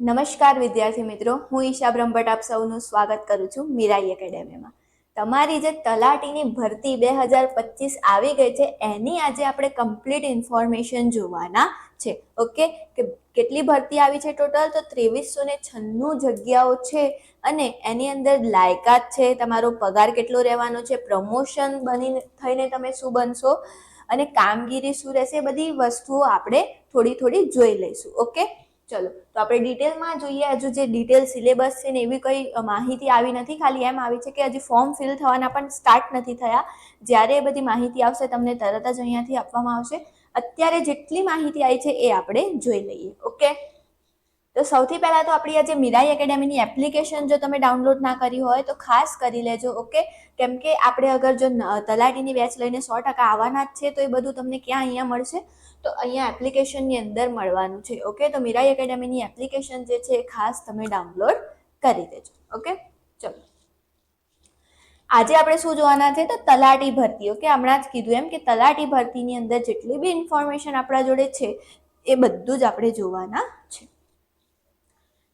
નમસ્કાર વિદ્યાર્થી મિત્રો, હું ઈશા બ્રહ્મભટ્ટ આપ સૌનું સ્વાગત કરું છું મીરાઈ એકેડેમીમાં. તમારી જે તલાટીની ભરતી બે હજાર પચીસ આવી ગઈ છે, એની આજે આપણે કમ્પ્લીટ ઇન્ફોર્મેશન જોવાના છે. ઓકે? કે કેટલી ભરતી આવી છે ટોટલ તો ત્રેવીસો ને છન્નું જગ્યાઓ છે અને એની અંદર લાયકાત છે, તમારો પગાર કેટલો રહેવાનો છે પ્રમોશન બની થઈને તમે શું બનશો અને કામગીરી શું રહેશે બધી વસ્તુઓ આપણે થોડી થોડી જોઈ લઈશું. ઓકે? ચલો, તો આપણે ડિટેલમાં જોઈએ, હજુ જે ડિટેલ સિલેબસ છે ને એવી કંઈ માહિતી આવી નથી. ખાલી એમ આવી છે કે હજી ફોર્મ ફિલ થવાના પણ સ્ટાર્ટ નથી થયા. જ્યારે એ બધી માહિતી આવશે, તમને તરત જ અહીંયાથી આપવામાં આવશે. અત્યારે જેટલી માહિતી આવી છે, એ આપણે જોઈ લઈએ. ઓકે? તો સૌથી પહેલાં તો આપણી આ જે મિરાઈ એકેડેમીની એપ્લિકેશન જો તમે ડાઉનલોડ ના કરી હોય તો ખાસ કરી લેજો ઓકે કેમ કે આપણે અગર જો તલાટીની બેચ લઈને સો ટકા આવવાના જ છે, તો એ બધું તમને ક્યાં અહીંયા મળશે? તો અહીંયા એપ્લિકેશનની અંદર મળવાનું છે ઓકે તો મિરાઈ એકેડેમીની એપ્લિકેશન જે છે એ ખાસ તમે ડાઉનલોડ કરી દેજો ઓકે ચલો. આજે આપણે શું જોવાના છે? તો તલાટી ભરતી ઓકે હમણાં જ કીધું એમ કે તલાટી ભરતીની અંદર જેટલી બી ઇન્ફોર્મેશન આપણા જોડે છે, એ બધું જ આપણે જોવાના છે.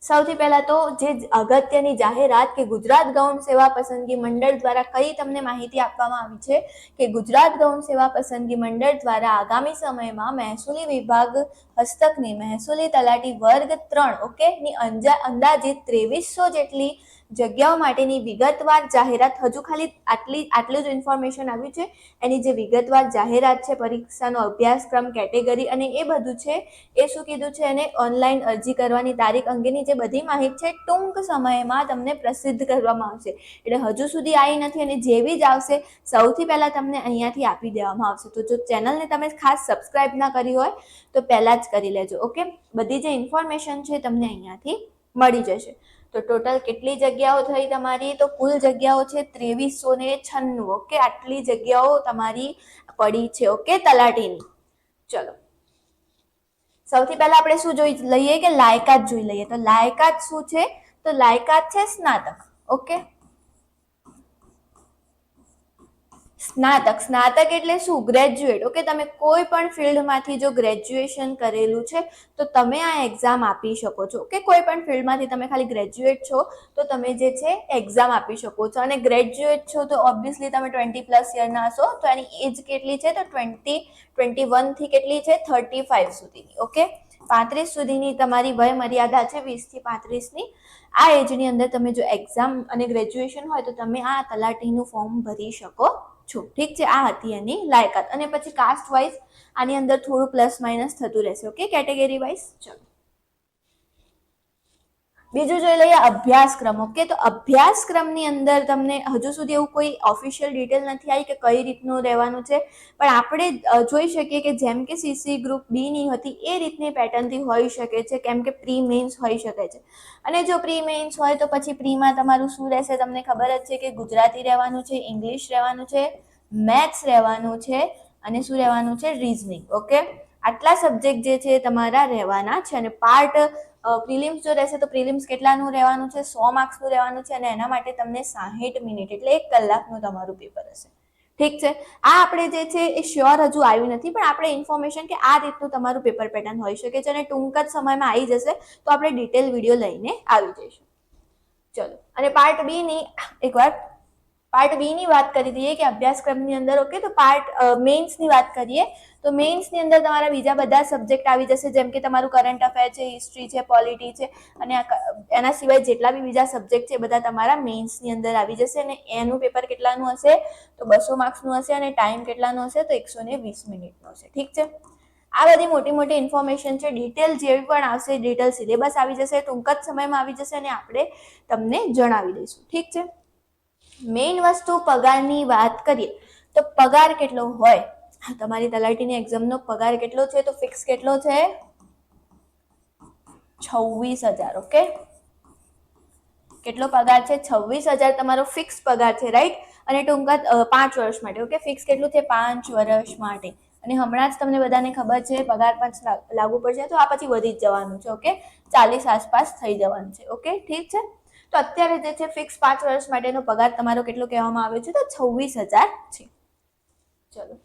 સૌથી પહેલા તો જે અગત્યની જાહેરાત કે ગુજરાત ગૌણ સેવા પસંદગી મંડળ દ્વારા કઈ તમને માહિતી આપવામાં આવી છે? કે ગુજરાત ગૌણ સેવા પસંદગી મંડળ દ્વારા આગામી સમયમાં મહેસૂલી વિભાગ હસ્તકની મહેસૂલી તલાટી વર્ગ ત્રણ, ઓકે? ની અંદાજિત ત્રેવીસો જેટલી જગ્યાઓ માટેની વિગતવાર જાહેરાત હજુ ખાલી આટલી, આટલું જ ઇન્ફોર્મેશન આવ્યું છે. એની જે વિગતવાર જાહેરાત છે, પરીક્ષાનો અભ્યાસક્રમ કેટેગરી અને એ બધું છે, એ શું કીધું છે એને ઓનલાઈન અરજી કરવાની તારીખ અંગેની જે બધી માહિતી છે, ટૂંક સમયમાં તમને પ્રસિદ્ધ કરવામાં આવશે. એટલે હજુ સુધી આવી નથી અને જેવી જ આવશે, સૌથી પહેલાં તમને અહીંયાથી આપી દેવામાં આવશે. તો જો ચેનલને તમે ખાસ સબસ્ક્રાઈબ ના કરી હોય, તો પહેલાં જ કરી લેજો ઓકે બધી જે ઇન્ફોર્મેશન છે, તમને અહીંયાથી મળી જશે. તો ટોટલ કેટલી જગ્યાઓ થઈ તમારી? તો કુલ જગ્યાઓ છે ત્રેવીસો ને છન્નું. ઓકે? આટલી જગ્યાઓ તમારી પડી છે. ઓકે? તલાટીની. ચલો. સૌથી પહેલા આપણે શું જોઈ લઈએ કે લાયકાત જોઈ લઈએ. તો લાયકાત શું છે? તો લાયકાત છે સ્નાતક. ઓકે? સ્નાતક સ્નાતક એટલે શું? ગ્રેજ્યુએટ ઓકે તમે કોઈ પણ ફિલ્ડમાંથી જો ગ્રેજ્યુએશન કરેલું છે, તો તમે આ એક્ઝામ આપી શકો છો. ઓકે કોઈ પણ ફિલ્ડમાંથી તમે ખાલી ગ્રેજ્યુએટ છો, તો તમે જે છે એક્ઝામ આપી શકો છો. અને ગ્રેજ્યુએટ છો, તો ઓબ્વિયસલી તમે ટ્વેન્ટી પ્લસ યરના હશો, તો એની એજ કેટલી છે? તો ટ્વેન્ટી ટ્વેન્ટી વનથી કેટલી છે? થર્ટી ફાઇવ સુધીની. ઓકે પાંત્રીસ સુધીની તમારી વય મર્યાદા છે, વીસથી પાંત્રીસની. આ એજની અંદર તમે જો એક્ઝામ અને ગ્રેજ્યુએશન હોય, તો તમે આ તલાટીનું ફોર્મ ભરી શકો. છો. ઠીક છે, આ હતી એની લાયકાત. અને પછી કાસ્ટ વાઇઝ આની અંદર થોડું પ્લસ માઇનસ થતું રહેશે ઓકે કેટેગરી વાઇઝ ચલો. બીજું જોઈ લઈએ અભ્યાસક્રમ. ઓકે તો અભ્યાસક્રમની અંદર તમને હજુ સુધી એવું કોઈ ઓફિશિયલ ડિટેલ નથી આવી કે કઈ રીતનું રહેવાનું છે. પણ આપણે જોઈ શકીએ કે જેમ કે સીસી ગ્રુપ બીની હતી, એ રીતની પેટર્નથી હોઈ શકે છે, કેમ કે પ્રી મેઇન્સ હોઈ શકે છે. અને જો પ્રી મેઇન્સ હોય તો પછી પ્રીમાં તમારું શું રહેશે તમને ખબર જ છે કે ગુજરાતી રહેવાનું છે, ઇંગ્લિશ રહેવાનું છે મેથ્સ રહેવાનું છે, અને શું રહેવાનું છે રીઝનિંગ ઓકે આટલા સબ્જેક્ટ જે છે તમારા રહેવાના છે અને પાર્ટ પ્રિલિમ્સ જો રહેશે તો પ્રિલિમ્સ કેટલાનું રહેવાનું છે? સો માર્ક્સનું રહેવાનું છે અને એના માટે તમને સાહીઠ મિનિટ એટલે એક કલાકનું તમારું પેપર હશે. ઠીક છે? આ આપણે જે છે એ શ્યોર હજુ આવ્યું નથી, પણ આપણે ઇન્ફોર્મેશન કે આ રીતનું તમારું પેપર પેટર્ન હોઈ શકે છે અને ટૂંક જ સમયમાં આવી જશે, તો આપણે ડિટેલ વીડિયો લઈને આવી જઈશું. ચલો. અને પાર્ટ બી ની એકવાર પાર્ટ બી ની વાત કરી દઈએ કે અભ્યાસક્રમની અંદર ઓકે તો પાર્ટ મેઇન્સની વાત કરીએ, તો મેઇન્સની અંદર તમારા બીજા બધા સબ્જેક્ટ આવી જશે, જેમ કે તમારું કરંટ અફેર છે હિસ્ટ્રી છે પોલિટી છે, અને એના સિવાય જેટલા બી બીજા સબ્જેક્ટ છે બધા તમારા મેઇન્સની અંદર આવી જશે, અને એનું પેપર કેટલાનું હશે? તો બસો માર્ક્સનું હશે, અને ટાઈમ કેટલાનો હશે? તો એકસો ને વીસ મિનિટનો હશે, ઠીક છે? આ બધી મોટી મોટી ઇન્ફોર્મેશન છે ડિટેલ જેવી પણ આવશે ડિટેલ સિલેબસ આવી જશે, ટૂંક જ સમયમાં આવી જશે, અને આપણે તમને જણાવી દઈશું, ઠીક છે? મેઇન વસ્તુ પગારની વાત કરીએ, તો પગાર કેટલો હોય? તમારી તલાટીની એક્ઝામનો પગાર કેટલો છે? તો ફિક્સ કેટલો છે? છવ્વીસ હજાર, ઓકે? કેટલો પગાર છે? છવ્વીસ હજાર તમારો ફિક્સ પગાર છે રાઈટ અને ટૂંકા પાંચ વર્ષ માટે, ઓકે? ફિક્સ કેટલું છે? પાંચ વર્ષ માટે. અને હમણાં જ તમને બધાને ખબર છે, પગાર પાંચ લાગુ પડશે, તો આ પછી વધી જ જવાનું છે, ઓકે? ચાલીસ આસપાસ થઈ જવાનું છે, ઓકે? ઠીક છે? તો અત્યારે જે છે ફિક્સ પાંચ વર્ષ માટેનો પગાર તમારો કેટલો કહેવામાં આવ્યો છે? તો છવ્વીસ હજાર છે. ચલો.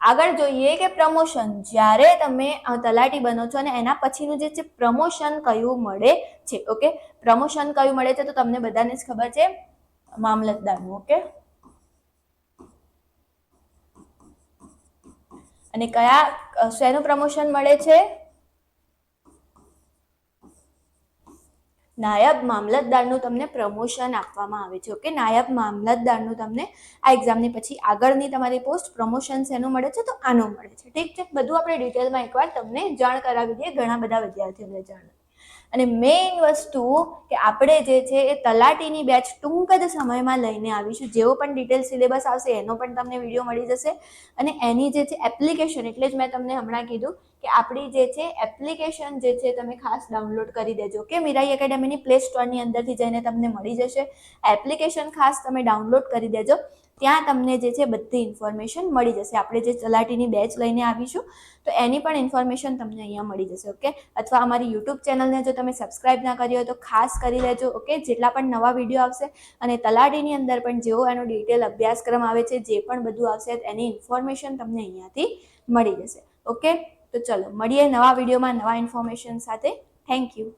આગળ જોઈએ કે પ્રમોશન જ્યારે તમે તલાટી બનો છો અને એના પછીનું જે છે પ્રમોશન કયું મળે છે, ઓકે? પ્રમોશન કયું મળે છે, તો તમને બધાને જ ખબર છે, મામલતદારનું, ઓકે? અને કયા શેનું પ્રમોશન મળે છે? નાયબ મામલતદારનું તમને પ્રમોશન આપવામાં આવે છે ઓકે નાયબ મામલતદારનું તમને આ એક્ઝામની પછી આગળની તમારી પોસ્ટ પ્રમોશન શેનું મળે છે? તો આનું મળે છે, ઠીક છે? બધું આપણે ડિટેલમાં એકવાર તમને જાણ કરાવી દઈએ, ઘણા બધા વિદ્યાર્થીઓને જાણ. અને મેઇન વસ્તુ કે આપણે જે છે એ તલાટીની બેચ ટૂંક જ સમયમાં લઈને આવીશું. જેવો પણ ડિટેલ સિલેબસ આવશે, એનો પણ તમને વીડિયો મળી જશે. અને એની જે છે એપ્લિકેશન એટલે જ મેં તમને હમણાં કીધું કે આપણી જે છે એપ્લિકેશન જે છે તમે ખાસ ડાઉનલોડ કરી દેજો. કે મિરાઈ એકેડેમીની પ્લે સ્ટોરની અંદરથી જઈને તમને મળી જશે. એપ્લિકેશન ખાસ તમે ડાઉનલોડ કરી દેજો. ત્યાં તમને જે છે બધી ઇન્ફોર્મેશન મળી જશે. આપણે જે તલાટીની બેચ લઈને આવીશું, તો એની પણ ઇન્ફોર્મેશન તમને અહીંયા મળી જશે ઓકે અથવા અમારી યુટ્યુબ ચેનલને જો તમે સબસ્ક્રાઇબ ના કરી હોય તો ખાસ કરી લેજો ઓકે જેટલા પણ નવા વીડિયો આવશે અને તલાટીની અંદર પણ જેવો એનો ડિટેલ અભ્યાસક્રમ આવે છે, જે પણ બધું આવશે, એની ઇન્ફોર્મેશન તમને અહીંયાથી મળી જશે ઓકે તો ચલો, મળીએ નવા વિડીયોમાં નવા ઇન્ફોર્મેશન સાથે. Thank you